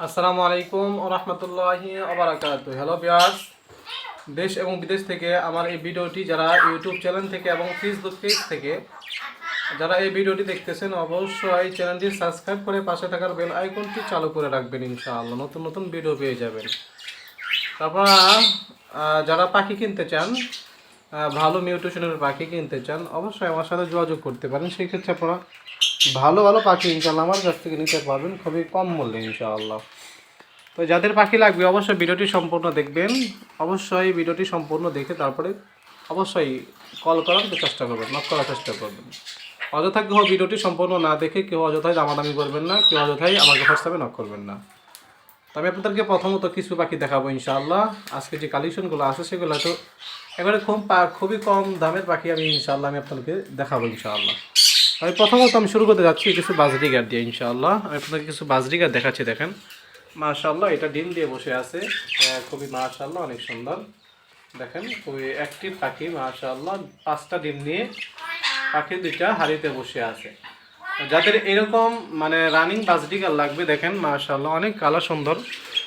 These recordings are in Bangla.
আসসালামু আলাইকুম রহমতুল্লাহি আবরাকাত হ্যালো বিয়াস দেশ এবং বিদেশ থেকে আমার এই ভিডিওটি যারা ইউটিউব চ্যানেল থেকে এবং ফেসবুক পেজ থেকে যারা এই ভিডিওটি দেখতেছেন, অবশ্যই চ্যানেলটি সাবস্ক্রাইব করে পাশে থাকার বেল আইকনটি চালু করে রাখবেন ইনশাআল্লাহ। নতুন নতুন ভিডিও পেয়ে যাবেন। তারপর যারা পাখি কিনতে চান ভালো মিউটেশনের পাখি কিনতে চান, অবশ্যই আমার সাথে যোগাযোগ করতে পারেন। সেই ক্ষেত্রে আপনারা ভালো ভালো পাখি ইনশাল্লাহ আমার কাছ থেকে নিতে পারবেন, খুবই কম মূল্যে ইনশাআল্লাহ। তো যাদের পাখি লাগবে, অবশ্যই ভিডিওটি সম্পূর্ণ দেখবেন। অবশ্যই ভিডিওটি সম্পূর্ণ দেখে তারপরে অবশ্যই কল করার চেষ্টা করবেন, নক করার চেষ্টা করবেন। অযথা কেউ ভিডিওটি সম্পূর্ণ না দেখে কেউ অযথাই দামাদামি করবেন না, কেউ অযথাই আমাকে হোয়াটসঅ্যাপে নক করবেন না। আমি আপনাদেরকে প্রথমত কিছু পাখি দেখাবো ইনশাআল্লাহ। আজকে যে কালেকশনগুলো আছে সেগুলো তো এবারে খুব খুবই কম দামের পাখি আমি ইনশাআল্লাহ আমি আপনাদেরকে দেখাবো ইনশাআল্লাহ। আমি প্রথমত আমি শুরু করতে যাচ্ছি কিছু বাজরিগার দিয়ে ইনশাআল্লাহ। আমি আপনাদেরকে কিছু বাজরিগার দেখাচ্ছি দেখেন। মাশাআল্লাহ, এটা ডিম দিয়ে বসে আছে। খুবই মাশাআল্লাহ, অনেক সুন্দর। দেখেন, খুবই অ্যাক্টিভ পাখি, মাশাআল্লাহ। পাঁচটা ডিম নিয়ে পাখি দুইটা হাড়িতে বসে আছে। যাদের এরকম মানে রানিং বাজরিগার লাগবে, দেখেন, মাশাআল্লাহ, অনেক কালার সুন্দর।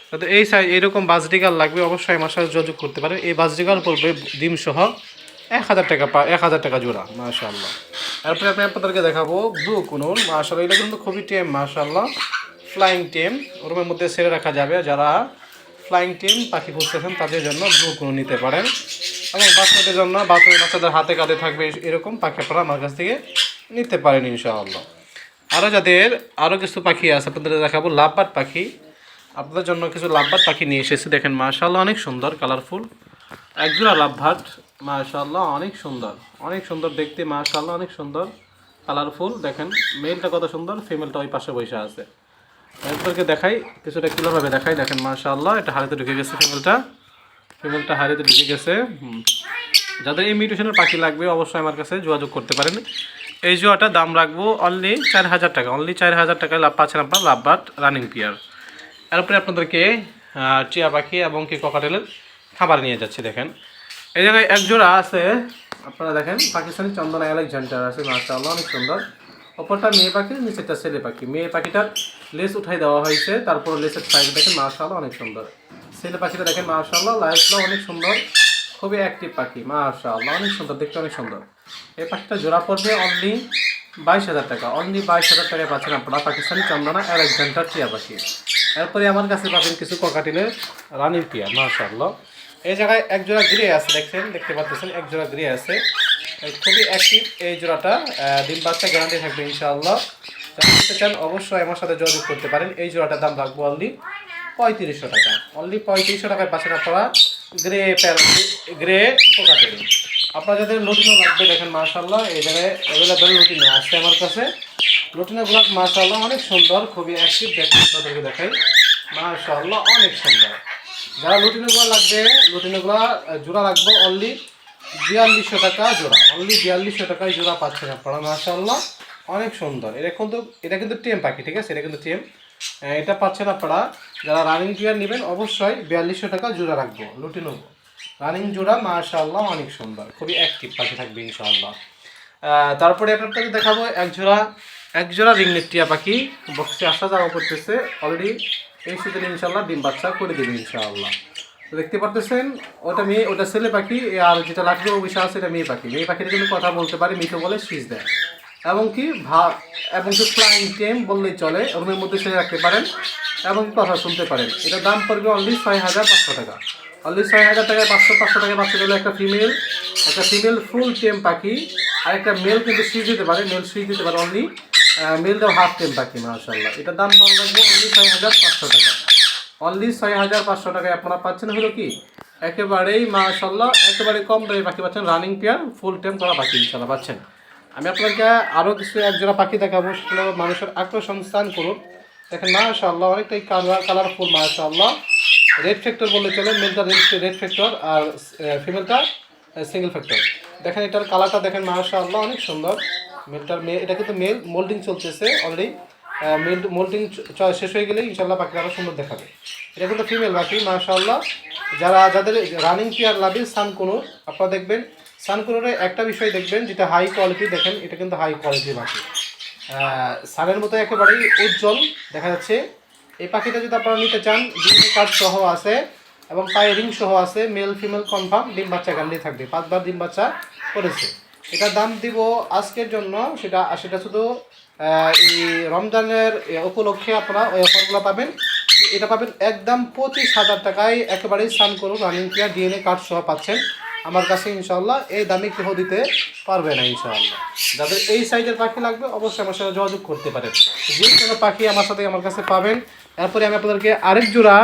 যাদের এই সাইজ এরকম বাজরিগার লাগবে, অবশ্যই আমার সাথে যোগাযোগ করতে পারে। এই বাজরিগার পড়বে ডিম সহ এক হাজার টাকা পা, এক হাজার টাকা জোড়া, মাশাআল্লাহ। তারপরে আমি আপনাদেরকে দেখাবো ব্লু কুনুন মাশাআল্লাহ এটা কিন্তু খুবই টেম মাশাআল্লাহ। ফ্লাইং টেম ওরমের মধ্যে ছেড়ে রাখা যাবে। যারা ফ্লাইং টিম পাখি খুঁজতেছেন, তাদের জন্য ব্লু কোনো নিতে পারেন। এবং বাচ্চাদের জন্য বাচ্চা বাচ্চাদের হাতে কাঁধে থাকবে, এরকম পাখি আপনারা আমার কাছ থেকে নিতে পারেন, ইনশাআল্লাহ। আরও যাদের আরও কিছু পাখি আছে, আপনাদের দেখাবো লাভবার পাখি। আপনাদের জন্য কিছু লাভবার পাখি নিয়ে এসেছি, দেখেন মাশাআল্লাহ অনেক সুন্দর কালারফুল একজোড়া লাভবাট মাশাআল্লাহ অনেক সুন্দর অনেক সুন্দর দেখতে, মাশাআল্লাহ অনেক সুন্দর কালারফুল দেখেন মেলটা কত সুন্দর ফিমেলটা ওই পাশে বসে আছে। এরপরকে দেখাই, কিছুটা ক্লিয়ারভাবে দেখাই, দেখেন মাশাআল্লাহ, এটা হাড়িতে ঢুকে গেছে ফিমেলটা ফিমেলটা হাড়িতে ঢুকে গেছে যাদের এই মিউটেশনের পাখি লাগবে, অবশ্যই আমার কাছে যোগাযোগ করতে পারেন। এই জোয়াটা দাম রাখব অনলি চার হাজার টাকা অনলি চার হাজার টাকায় লাভ পাচ্ছেন আপনার লাভবাট রানিং পিয়ার এরপরে আপনাদেরকে টিয়া পাখি এবং কি ককাটেলের খাবার নিয়ে যাচ্ছি, দেখেন। এই জায়গায় এক জোড়া আছে, আপনারা দেখেন, পাকিস্তানি চন্দনা আলেকজান্ডার আছে, মাশাআল্লাহ, অনেক সুন্দর। ওপরটা মেয়ে পাখি, নিচেরটা ছেলে পাখি। মেয়ে পাখিটার লেস উঠাই দেওয়া হয়েছে, তারপর লেসের সাইড দেখেন, মাশাআল্লাহ, অনেক সুন্দর। ছেলে পাখিটা দেখেন, মাশাআল্লাহ লাইফটা অনেক সুন্দর। খুবই অ্যাক্টিভ পাখি, মাশাআল্লাহ, অনেক সুন্দর, দেখতে অনেক সুন্দর। এই পাখিটা জোড়া পড়বে অনলি বাইশ হাজার টাকা। অনলি বাইশ হাজার টাকায় পাচ্ছেন আপনারা পাকিস্তানি চন্দনা আলেকজান্ডার টিয়া পাখি এরপরে আমার কাছে পাবেন কিছু ককাটিলের রানির টিয়া, মাশাআল্লাহ। এই জায়গায় এক জোড়া গ্রে আছে, দেখছেন? দেখতে পাচ্ছেন, এক জোড়া গ্রে আছে। খুবই অ্যাক্টিভ এই জোড়াটা দিন বাচ্চা গ্যারান্টি থাকবে ইনশাআল্লাহ। চান অবশ্যই আমার সাথে যোগাযোগ করতে পারেন। এই জোড়াটার দাম রাখব অনলি পঁয়ত্রিশশো টাকা। অনলি পঁয়ত্রিশশো টাকায় পাচ্ছেন আপনারা গ্রে গ্রে কোকাটেল আপনার যাদের লুটিনো লাগবে, দেখেন মাশাল্লাহ এই জায়গায় অ্যাভেলেবেল লুটিনো আসছে আমার কাছে। লুটিনোগুলো মাশাল্লাহ অনেক সুন্দর, খুবই অ্যাক্টিভ দেখেন আপনাদেরকে দেখাই। মাশাল্লাহ অনেক সুন্দর। যারা লুটিনোগুলো লাগবে, লুটিনোগুলো জোড়া রাখব অনলি বিয়াল্লিশশো টাকা জোড়া। অনলি বিয়াল্লিশশো টাকায় জোড়া পাচ্ছেন আপনারা মাশাল্লাহ অনেক সুন্দর। এটা কিন্তু এটা কিন্তু টেম পাখি, ঠিক আছে? এটা কিন্তু টেম। এটা পাচ্ছেন আপনারা, যারা রানিং টিয়ার নেবেন, অবশ্যই বিয়াল্লিশশো টাকা জোড়া রাখব লুটিনো রানিং জোড়া মাশাল্লাহ অনেক সুন্দর। খুবই অ্যাক্টিভ পাখি থাকবে, ইনশাআল্লাহ। তারপরে আপনাদের দেখাবো এক জোড়া এক জোড়া রিংনেট টিয়া পাখি। বক্সে আসা যাওয়া করতেছে। অলরেডি এই সিজন ইনশাল্লাহ ডিম বাচ্চা করে দেবে, ইনশাআল্লাহ। তো দেখতে পারতেছেন, ওটা মেয়ে, ওটা ছেলে পাখি আর যেটা লাগবে বিষয় আছে, এটা মেয়ে পাখি। মেয়ে পাখিটা কিন্তু কথা বলতে পারে, মিঠো বলে শীষ দেয়। এবং কি, ভা এবং কি ফ্লাইং টেম বললেই চলে, রুমের মধ্যে ছেড়ে রাখতে পারেন। এবং কথা শুনতে পারেন। এটার দাম পড়বে অনলি ছয় হাজার পাঁচশো টাকা। অনলি ছয় হাজার টাকায় পাঁচশো পাঁচশো টাকায় বাচ্চা গেলে একটা ফিমেল একটা ফিমেল ফুল টেম পাখি, আর একটা মেল কিন্তু সুইচ দিতে পারে মেল সুইচ দিতে পারে অনলি মেলটাও হাফ টেম পাখি মাশাল্লাহ এটার দাম দাম রাখব অনলি ছয় হাজার পাঁচশো টাকা। অনলি ছয় হাজার পাঁচশো টাকায় আপনারা পাচ্ছেন হলো কি? একেবারেই মাশাল্লাহ একেবারে কম দামে পাখি পাচ্ছেন রানিং পেয়ার ফুল টাইম করা পাখি ইনশাল্লাহ পাচ্ছেন। আমি আপনাকে আরও কিছু একজোড়া পাখি দেখাবো, সেগুলো মানুষের আকর্ষণ স্থান করুন দেখেন মাশাল্লাহ অনেকটাই কালার কালারফুল মাশাল্লাহ রেড ফ্যাক্টর বললে চলে মেলটা রেড ফ্যাক্টর আর ফিমেলটা সিঙ্গেল ফ্যাক্টর দেখেন, এটার কালারটা দেখেন মাশাল্লাহ অনেক সুন্দর। মেলটার মেল এটা কিন্তু মেল মোল্ডিং চলতেছে অলরেডি মেল মোল্ডিং শেষ হয়ে গেলে ইনশাল্লাহ পাখিটা আরও সুন্দর দেখাবে। এটা কিন্তু ফিমেল পাখি মাশাল্লাহ যারা যাদের রানিং পেয়ার লাগে, সানকুনুর, আপনারা দেখবেন, সানকুনুরে একটা বিষয় দেখবেন, যেটা হাই কোয়ালিটি দেখেন, এটা কিন্তু হাই কোয়ালিটির পাখি সানের মতো একেবারেই উজ্জ্বল দেখা যাচ্ছে। এই পাখিটা যদি আপনারা নিতে চান, ডিম কার্ড সহ আছে এবং পায়ে রিং সহ আছে মেল ফিমেল কনফার্ম ডিম বাচ্চা গ্যারান্টি থাকবে। পাঁচবার ডিম বাচ্চা করেছে এটার দাম দিব আজকের জন্য, সেটা সেটা শুধু এই রমজানের উপলক্ষে আপনারা ওই অফারগুলো পাবেন। এটা পাবেন একদম পঁচিশ হাজার টাকায় একেবারেই স্নান করুন রানিং কেয়ার ডিএনএ কার্ড সহ পাচ্ছেন। আমার কাছে ইনশাল্লাহ এই দামে কেউ দিতে পারবে না ইনশাআল্লাহ। যাদের এই সাইজের পাখি লাগবে, অবশ্যই আমার সাথে যোগাযোগ করতে পারেন। যে কোনো পাখি আমার সাথে আমার কাছে পাবেন। এরপরে আমি আপনাদেরকে আরেক জোড়া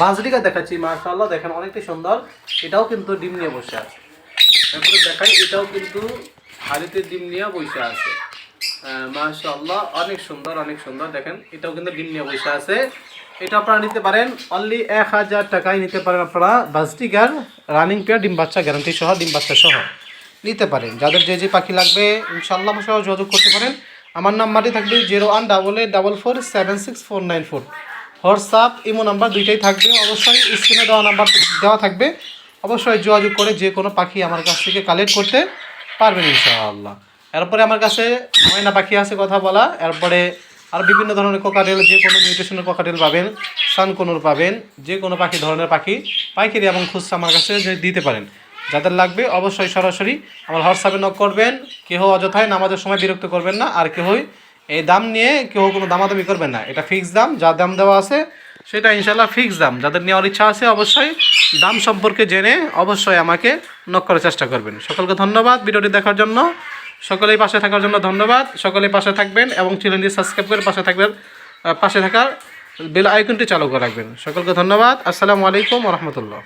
বাজরিকা দেখাচ্ছি। মাশাআল্লাহ, দেখেন অনেকটাই সুন্দর। এটাও কিন্তু ডিম নিয়ে বসে আছে। তারপরে দেখাই, এটাও কিন্তু হাড়িতে ডিম নিয়ে বসে আছে। মাশাআল্লাহ, অনেক সুন্দর অনেক সুন্দর। দেখেন, এটাও কিন্তু ডিম নিয়ে বসে আছে। এটা আপনারা নিতে পারেন অনলি এক হাজার টাকায় নিতে পারেন আপনারা বাজটিকার রানিং পেয়ার ডিম বাচ্চা গ্যারান্টি সহ, ডিম বাচ্চা সহ নিতে পারেন। যাদের যে যে পাখি লাগবে ইনশাল্লাহ সহ যোগাযোগ করতে পারেন। আমার নাম্বারটি থাকবে zero one double eight double four seven six four nine four WhatsApp, Imo number দুইটাই থাকবে। অবশ্যই স্ক্রিনে দেওয়া নাম্বার দেওয়া থাকবে। অবশ্যই যোগাযোগ করে যে কোনো পাখি আমার কাছ থেকে কালেক্ট করতে পারবেন ইনশাআল্লাহ। এরপরে আমার কাছে ময়না পাখি আছে কথা বলা। এরপরে আর বিভিন্ন ধরনের কোকাটেল যে কোনো মিউটেশনের কোকাটেল পাবেন সানকনুর পাবেন, যে কোনো পাখি, ধরনের পাখি, পাইকারি এবং খুচরা আমার কাছে দিতে পারেন। যাদের লাগবে অবশ্যই সরাসরি আমার হোয়াটসঅ্যাপে নক করবেন। কেউ অযথায় নামাজের সময় বিরক্ত করবেন না, আর কেউই এই দাম নিয়ে কেউ কোনো দামাদামি করবেন না। এটা ফিক্স দাম, যা দাম দেওয়া আছে সেটা ইনশাল্লাহ ফিক্স দাম। যাদের নেওয়ার ইচ্ছা আছে অবশ্যই দাম সম্পর্কে জেনে অবশ্যই আমাকে নক করার চেষ্টা করবেন। সকলকে ধন্যবাদ ভিডিওটি দেখার জন্য। সকলেই পাশে থাকার জন্য ধন্যবাদ। সকলেই পাশে থাকবেন এবং চ্যানেলটি সাবস্ক্রাইব করে পাশে থাকবেন পাশে থাকার বেল আইকনটি চালু করে রাখবেন। সকলকে ধন্যবাদ। আসসালামু আলাইকুম রহমতুল্লাহ।